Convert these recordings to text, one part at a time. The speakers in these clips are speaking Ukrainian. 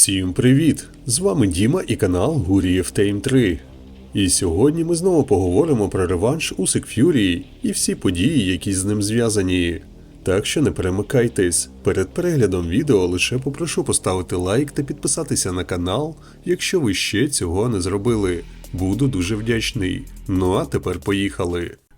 Всім привіт! З вами Діма і канал Гурієв Тейм 3. І сьогодні ми знову поговоримо про реванш Усик Ф'юрі і всі події, які з ним зв'язані. Так що не перемикайтесь. Перед переглядом відео лише попрошу поставити лайк та підписатися на канал, якщо ви ще цього не зробили. Буду дуже вдячний. Ну а тепер поїхали.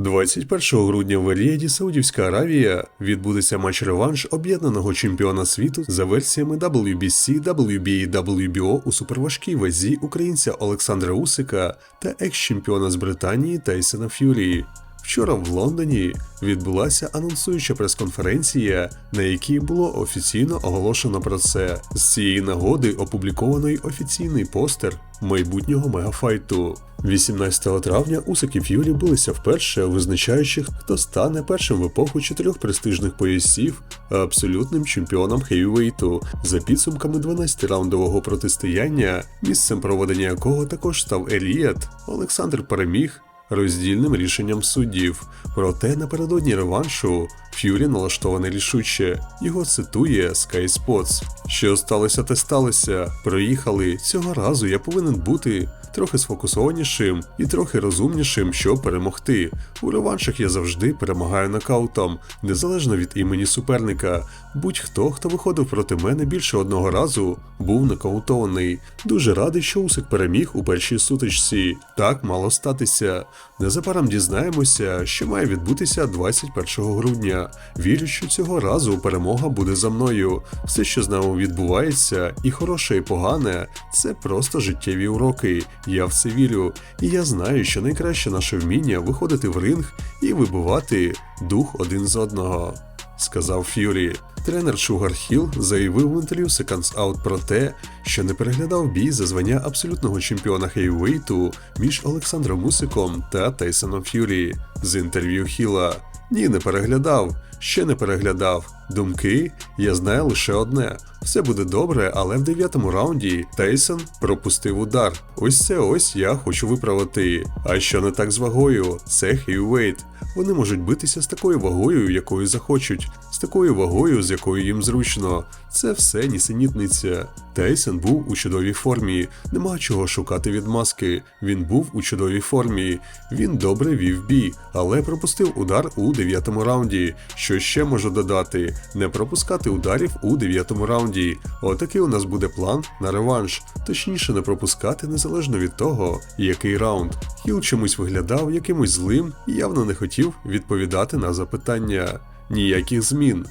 21 грудня в Еліаді, Саудівська Аравія, відбудеться матч-реванш об'єднаного чемпіона світу за версіями WBC, WBA і WBO у суперважкій вазі українця Олександра Усика та екс-чемпіона з Британії Тайсона Ф'юрі. Вчора в Лондоні відбулася анонсуюча прес-конференція, на якій було офіційно оголошено про це. З цієї нагоди опублікований офіційний постер майбутнього мегафайту. 18 травня Усик і Ф'юрі билися вперше, визначаючи, хто стане першим в епоху чотирьох престижних поясів, абсолютним чемпіоном хейвейту за підсумками 12-раундового протистояння, місцем проведення якого також став Еліат. Олександр переміг роздільним рішенням суддів. Проте напередодні реваншу Ф'юрі налаштований рішуче. Його цитує Sky Sports. Що сталося, те сталося. Проїхали. Цього разу я повинен бути трохи сфокусованішим і трохи розумнішим, щоб перемогти. У реваншах я завжди перемагаю нокаутом, незалежно від імені суперника. Будь-хто, хто виходив проти мене більше одного разу, був нокаутований. Дуже радий, що Усик переміг у першій сутичці. Так мало статися. Незабаром дізнаємося, що має відбутися 21 грудня. Вірю, що цього разу перемога буде за мною. Все, що з нами відбувається, і хороше, і погане, це просто життєві уроки. Я в це вірю. І я знаю, що найкраще наше вміння виходити в ринг і вибивати дух один з одного. Сказав Ф'юрі. Тренер Шугар Хіл заявив в інтерв'ю Seconds Out про те, що не переглядав бій за звання абсолютного чемпіона хейвейту між Олександром Мусиком та Тайсоном Ф'юрі. З інтерв'ю Хіла. Ні, не переглядав, ще не переглядав. Думки, я знаю лише одне: все буде добре, але в дев'ятому раунді Тейсон пропустив удар. Ось це ось я хочу виправити. А що не так з вагою? Це хейвейт. Вони можуть битися з такою вагою, якою захочуть, такою вагою, з якою їм зручно. Це все нісенітниця. Тейсон був у чудовій формі, нема чого шукати від маски. Він був у чудовій формі. Він добре вів бій, але пропустив удар у дев'ятому раунді. Що ще можу додати? Не пропускати ударів у дев'ятому раунді. Отакий у нас буде план на реванш. Точніше, не пропускати незалежно від того, який раунд. Хіл чомусь виглядав якимось злим і явно не хотів відповідати на запитання. Ніяких змін.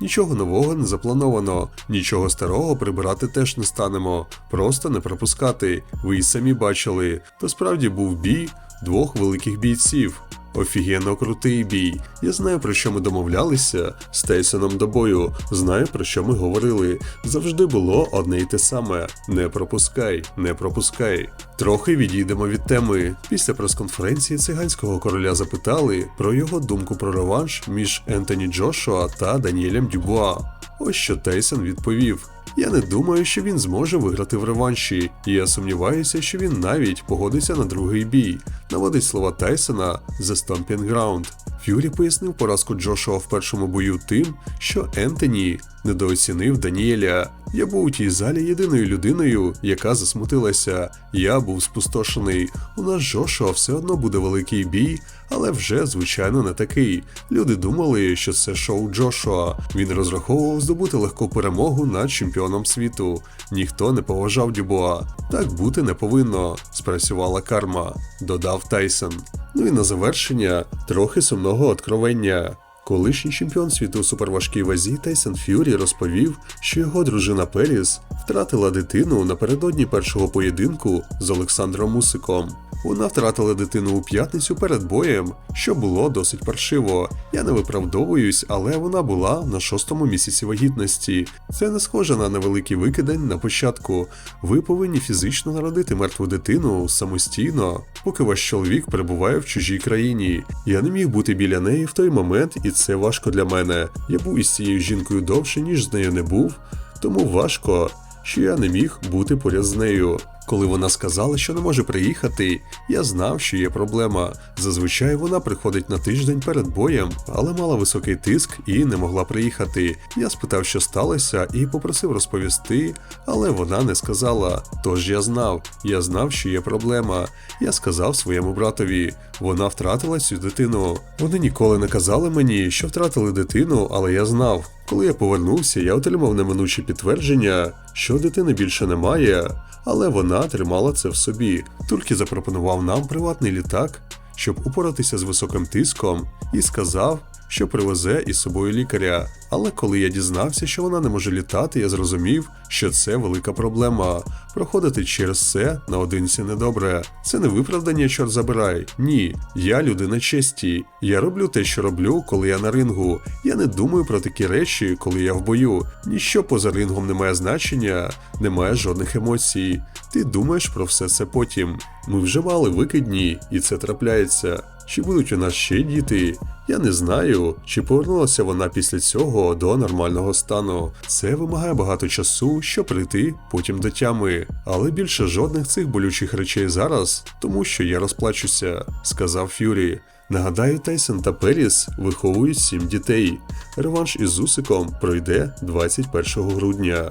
Нічого нового не заплановано, нічого старого прибирати теж не станемо, просто не пропускати. Ви й самі бачили. То справді був бій двох великих бійців. Офігенно крутий бій. Я знаю про що ми домовлялися з Тейсоном до бою. Знаю про що ми говорили. Завжди було одне й те саме: не пропускай, не пропускай. Трохи відійдемо від теми. Після прес-конференції циганського короля запитали про його думку про реванш між Ентоні Джошуа та Даніелем Дюбуа. Ось що Тейсон відповів. Я не думаю, що він зможе виграти в реванші, і я сумніваюся, що він навіть погодиться на другий бій. Наводить слова Тайсона The Stomping Ground. Ф'юрі пояснив поразку Джошуа в першому бою тим, що Ентоні недооцінив Даніеля. Я був у тій залі єдиною людиною, яка засмутилася. Я був спустошений. У нас Джошуа все одно буде великий бій, але вже, звичайно, не такий. Люди думали, що це шоу Джошуа. Він розраховував здобути легку перемогу над чемпіоном світу. Ніхто не поважав Дюбуа. Так бути не повинно. Спрацювала карма, додав Тайсон. Ну і на завершення трохи сумного откровення. Колишній чемпіон світу у суперважкій вазі Тайсон Ф'юрі розповів, що його дружина Періс втратила дитину напередодні першого поєдинку з Олександром Усиком. Вона втратила дитину у п'ятницю перед боєм, що було досить паршиво. Я не виправдовуюсь, але вона була на шостому місяці вагітності. Це не схоже на невеликий викидень на початку. Ви повинні фізично народити мертву дитину самостійно, поки ваш чоловік перебуває в чужій країні. Я не міг бути біля неї в той момент, і це важко для мене. Я був із цією жінкою довше, ніж з нею не був, тому важко, що я не міг бути поряд з нею. Коли вона сказала, що не може приїхати, я знав, що є проблема. Зазвичай вона приходить на тиждень перед боєм, але мала високий тиск і не могла приїхати. Я спитав, що сталося, і попросив розповісти, але вона не сказала. Тож я знав, я знав, що є проблема. Я сказав своєму братові, вона втратила цю дитину. Вони ніколи не казали мені, що втратили дитину, але я знав. Коли я повернувся, я отримав неминуче підтвердження, що дитини більше немає, але вона тримала це в собі. Тільки запропонував нам приватний літак, щоб упоратися з високим тиском, і сказав, що привезе із собою лікаря. Але коли я дізнався, що вона не може літати, я зрозумів, що це велика проблема. Проходити через це наодинці недобре. Це не виправдання, чорт забирай. Ні, я людина честі. Я роблю те, що роблю, коли я на рингу. Я не думаю про такі речі, коли я в бою. Ніщо поза рингом не має значення, немає жодних емоцій. Ти думаєш про все це потім. Ми вже мали викидні, і це трапляється. Чи будуть у нас ще діти? Я не знаю, чи повернулася вона після цього до нормального стану. Це вимагає багато часу, щоб прийти потім до тями. Але більше жодних цих болючих речей зараз, тому що я розплачуся, сказав Фюрі. Нагадаю, Тайсон та Періс виховують сім дітей. Реванш із Усиком пройде 21 грудня.